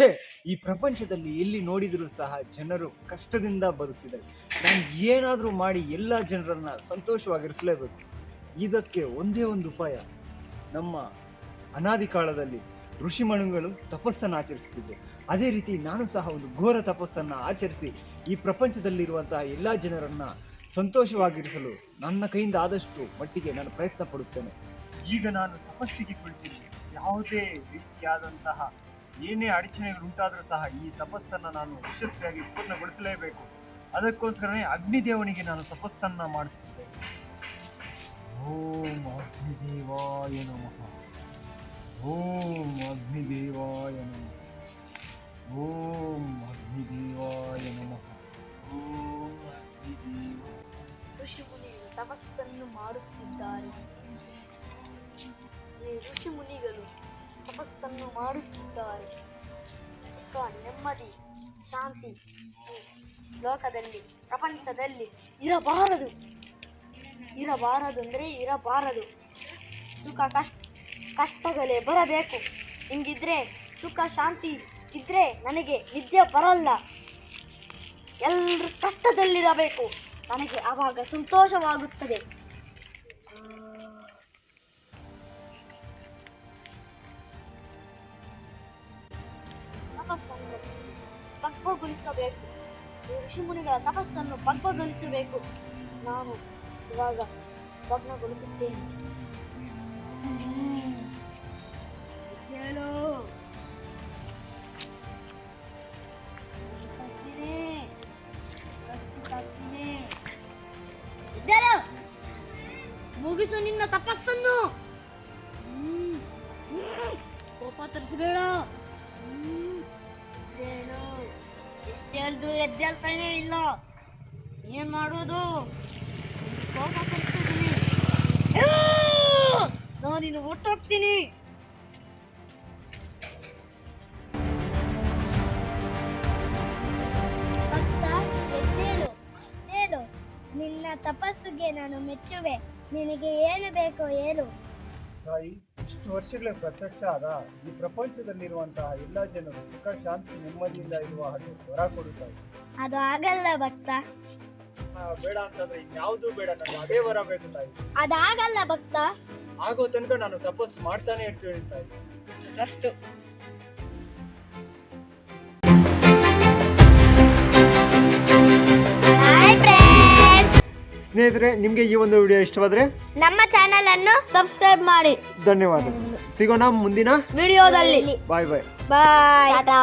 ಛೇ, ಈ ಪ್ರಪಂಚದಲ್ಲಿ ಎಲ್ಲಿ ನೋಡಿದರೂ ಸಹ ಜನರು ಕಷ್ಟದಿಂದ ಬರುತ್ತಿದ್ದಾರೆ ನಾನು ಏನಾದರೂ ಮಾಡಿ ಎಲ್ಲ ಜನರನ್ನ ಸಂತೋಷವಾಗಿರಿಸಲೇಬೇಕು. ಇದಕ್ಕೆ ಒಂದೇ ಒಂದು ಉಪಾಯ. ನಮ್ಮ ಅನಾದಿ ಕಾಲದಲ್ಲಿ ಋಷಿಮಣುಗಳು ತಪಸ್ಸನ್ನು ಆಚರಿಸುತ್ತಿದ್ದೆ ಅದೇ ರೀತಿ ನಾನು ಸಹ ಒಂದು ಘೋರ ತಪಸ್ಸನ್ನು ಆಚರಿಸಿ ಈ ಪ್ರಪಂಚದಲ್ಲಿರುವಂತಹ ಎಲ್ಲ ಜನರನ್ನು ಸಂತೋಷವಾಗಿರಿಸಲು ನನ್ನ ಕೈಯಿಂದ ಆದಷ್ಟು ಮಟ್ಟಿಗೆ ನಾನು ಪ್ರಯತ್ನ ಪಡುತ್ತೇನೆ. ಈಗ ನಾನು ತಪಸ್ಸಿಗೆ ಕುಳಿತೀನಿ ಯಾವುದೇ ರೀತಿಯಾದಂತಹ ಏನೇ ಅಡಚಣೆಗಳು ಉಂಟಾದರೂ ಸಹ ಈ ತಪಸ್ಸನ್ನು ನಾನು ಯಶಸ್ವಿಯಾಗಿ ಪೂರ್ಣಗೊಳಿಸಲೇಬೇಕು. ಅದಕ್ಕೋಸ್ಕರನೇ ಅಗ್ನಿದೇವನಿಗೆ ನಾನು ತಪಸ್ಸನ್ನು ಮಾಡುತ್ತಿದ್ದೆ ಓಂ ಅಗ್ನಿದೇವಾಯ ನಮಃ. ಓಂ ಅಗ್ನಿದೇವಾಯ ನಮಃ. ಓಂ ಅಗ್ನಿದೇವಾಯ ನಮಃ. ಓಂ ಋಷಿಮುನಿಗಳು ತಪಸ್ಸನ್ನು ಮಾಡುತ್ತಿದ್ದಾರೆ. ಋಷಿಮುನಿಗಳು ತಪಸ್ಸನ್ನು ಮಾಡುತ್ತಿದ್ದಾರೆ. ನೆಮ್ಮದಿ, ಶಾಂತಿ ಲೋಕದಲ್ಲಿ, ಪ್ರಪಂಚದಲ್ಲಿ ಇರಬಾರದು. ಇರಬಾರದು ಅಂದರೆ ಇರಬಾರದು. ಸುಖ ಕಷ್ಟ ಕಷ್ಟಗಳೇ ಬರಬೇಕು. ಹಿಂಗಿದ್ರೆ ಸುಖ, ಶಾಂತಿ ಇದ್ರೆ ನನಗೆ ನಿದ್ದೆ ಬರಲ್ಲ. ಎಲ್ಲರೂ ಕಷ್ಟದಲ್ಲಿರಬೇಕು. ನನಗೆ ಆವಾಗ ಸಂತೋಷವಾಗುತ್ತದೆ. ತಪಸ್ಸನ್ನು ಪಕ್ವಗೊಳಿಸಬೇಕು ಋಷಿಮುನಿಗಳ ತಪಸ್ಸನ್ನು ಪಕ್ವಗೊಳಿಸಬೇಕು. ನಾನು ಇವಾಗ ಪಗ್ನಗೊಳಿಸುತ್ತೇನೆ ಹೇಳೋ. ಮುಗಿಸು ನಿನ್ನ ತಪಸ್ಸನ್ನು. ಕೋಪ ತರಿಸಬೇಡ. ಹೇಳಿದ್ರು ಎದ್ದೇಳ್ತಾನೆ ಇಲ್ಲ? ಏನ್ ಮಾಡೋದು? ಕೋಪ ನಾನು ಇನ್ನು ಹೊಟ್ಟೋಗ್ತೀನಿ ನಿನ್ನ ತಪಸ್ಸಿಗೆ ನಾನು ಮೆಚ್ಚುವೆ. ನಿನಗೆ ಏನು ಬೇಕೋ ಹೇಳು. ತಾಯಿ ಇಷ್ಟು ವರ್ಷಗಳ ಪ್ರತ್ಯಕ್ಷ ಆದ ಈ ಪ್ರಪಂಚದಲ್ಲಿರುವಂತಹ ಎಲ್ಲ ಜನರು ಸುಖ ಶಾಂತಿ ನೆಮ್ಮದಿಯಿಂದ ಇರುವ ಹಾಗೆ ಹೊರ ಕೊಡುತ್ತಾರೆ ಅದು ಆಗಲ್ಲ ಭಕ್ತ. ಬೇಡ ಅಂತಂದ್ರೆ ಇನ್ಯಾವುದೂ ಬೇಡ ನನಗೆ ಅದೇ ವರ ಬೇಕು ತಾಯಿ. ಅದಾಗಲ್ಲ ಭಕ್ತ. ಆಗೋ ತನಕ ನಾನು ತಪಸ್ಸು ಮಾಡ್ತಾನೆ ಇರ್ತೀನಿ ತಾಯಿ ಅಷ್ಟು. ಸ್ನೇಹಿತರೆ ನಿಮಗೆ ಈ ಒಂದು ವಿಡಿಯೋ ಇಷ್ಟವಾದ್ರೆ ನಮ್ಮ ಚಾನೆಲ್ ಅನ್ನು ಸಬ್ಸ್ಕ್ರೈಬ್ ಮಾಡಿ. ಧನ್ಯವಾದ. ಸಿಗೋಣ ಮುಂದಿನ ವಿಡಿಯೋದಲ್ಲಿ. ಬಾಯ್ ಬಾಯ್ ಬಾಯ್ ಟಾಟಾ